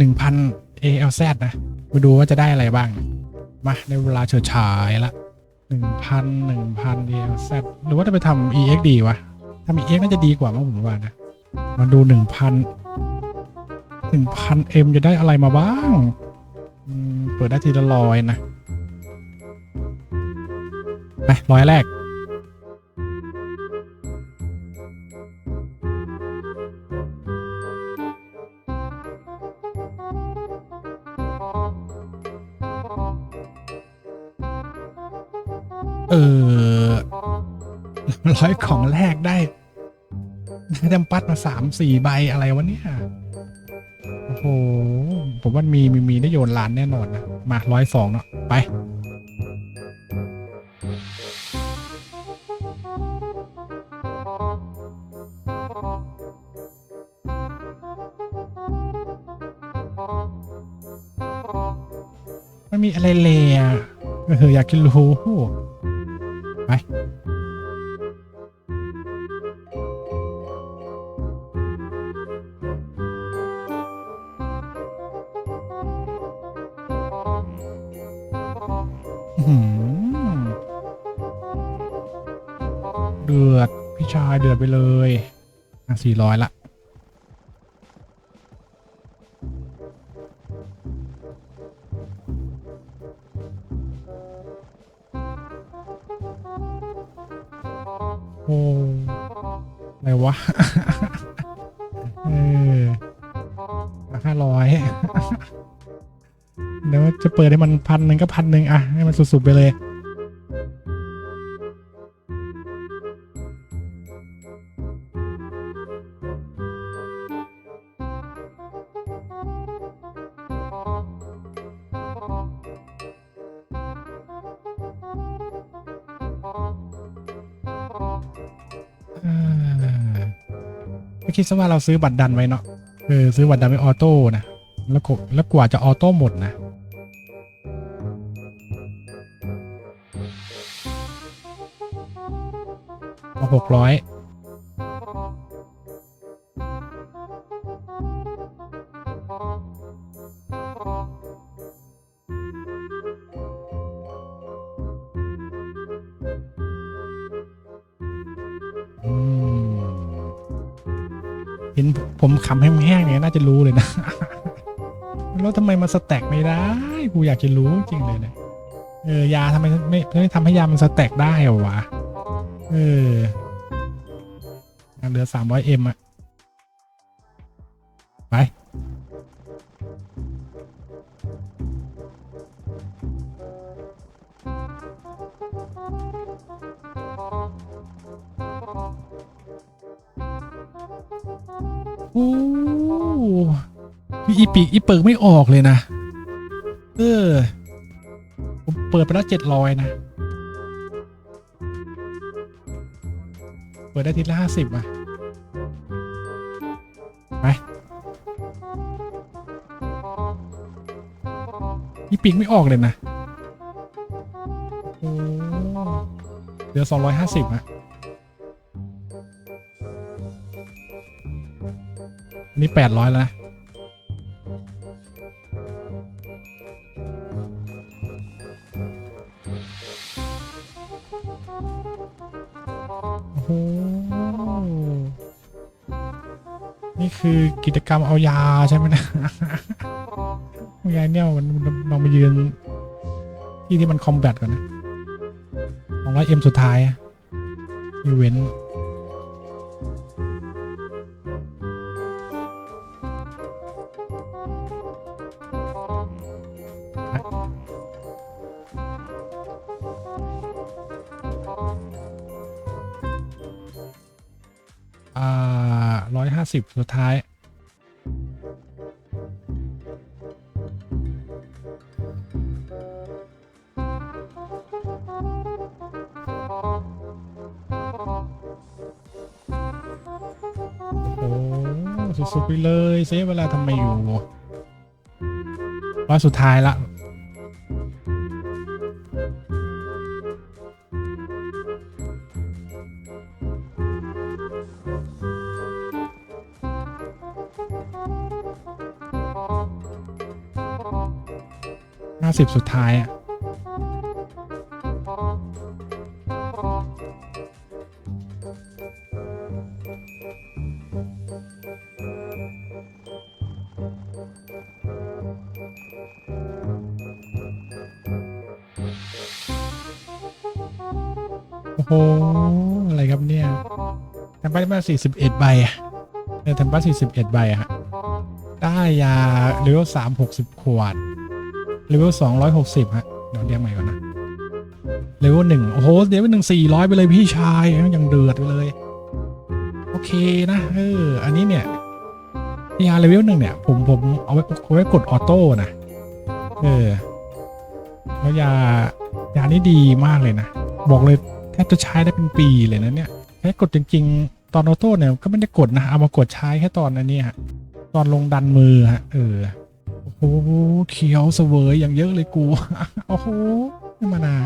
1,000 ALZ นะ มาดูว่าจะได้อะไรบ้าง มาในเวลาเฉิดฉายละ 1,000 1,000 ALZ หรือว่าจะไปทำ EX ดีวะทำ EX น่าจะดีกว่ามั้งผมว่านะ มาดู 1,000 1,000 M จะได้อะไรมาบ้าง เปิดได้ทีละร้อยนะ ไปร้อยแรก เออร้อยของแรกได้ได้เต็มปัดมาสามสี่ใบอะไรวะเนี่ย โอ้โห ผมว่ามีมีมีได้โยนล้านแน่นอนนะ มาร้อยสองเนาะไป มันมีอะไรเลยอะเอออยากจะรู้ ไปเดือด พี่ชายเดือดไปเลยอะสี่ร้อยละ อ้อะไรวะ เออห้าร้อยเดี๋ยวจะเปิดให้มันพันหนึ่งก็พันหนึ่งอะให้มันสุดๆไปเลย ก็คิดซะว่าเราซื้อบัตรดันไว้เนาะเออซื้อบัตรดันไว้ออโต้นะแล้วก็แล้วกว่าจะออโต้หมดนะหกร้อย ห็นผมขำแห้งๆเนี่ยน่าจะรู้เลยนะ แล้วทำไมมันสแต็กไม่ได้ กูอยากจะรู้จริงเลยเนะเออยาทำไมไม่ไม่ทำให้ยามันสแต็กได้เหรอวะ เออเหลือสามร้อยเอ็มอะ โอ้อีปีกอีเปิกไม่ออกเลยนะ เออ ผมเปิดไปแล้วเจ็ดร้อยนะ เปิดได้ทีละห้าสิบอะไปอีปีกไม่ออกเลยนะโอ้เหลือสองร้อยห้าสิบอะ นนี้แปดร้อยแล้วนะโอ้โหนี่คือกิจกรรมเอายาใช่ไหมนะเอายาเนี่ยมันลองมายืน ที่ที่มันคอมแบทก่อนนะสองร้อยเอ็มสุดท้ายอีเวนต์ อ่าร้อยห้าสิบสุดท้ายโอ้โหสุดๆไปเลยเซฟเวลาทำไมอยู่ร้อยสุดท้ายละาสิบสุดท้ายอะโอ้โหอะไรครับเนี่ยแทมปัสมาสี่สิบเอ็ดใบอะเออแทมปัสสี่สิบเอ็ดใบอะฮะได้ยาเลเวลสามหกสิบขวด เลเวลสองร้อยหกสิบฮะเดี๋ยวเรียกใหม่ก่อนนะเลเวลหนึ่งโอ้โหเลเวลหนึ่งสี่ร้อยไปเลยพี่ชายยังเดือดไปเลย โอเคนะเอออันนี้เนี่ยยาเลเวลหนึ่งเนี่ย ผมผมเอาไว้เอาไว้กดออโต้นะเออแล้วยายานี่ดีมากเลยนะ บอกเลยแทบจะใช้ได้เป็นปีเลยนะเนี่ยแค่กดจริง ๆ ตอนออโต้เนี่ยก็ไม่ได้กดนะเอามากดใช้แค่ตอนอันนี้ฮะตอนลงดันมือฮะเออ โอ้เขียวเสวยอย่างเยอะเลยกู โอ้โหไม่มานา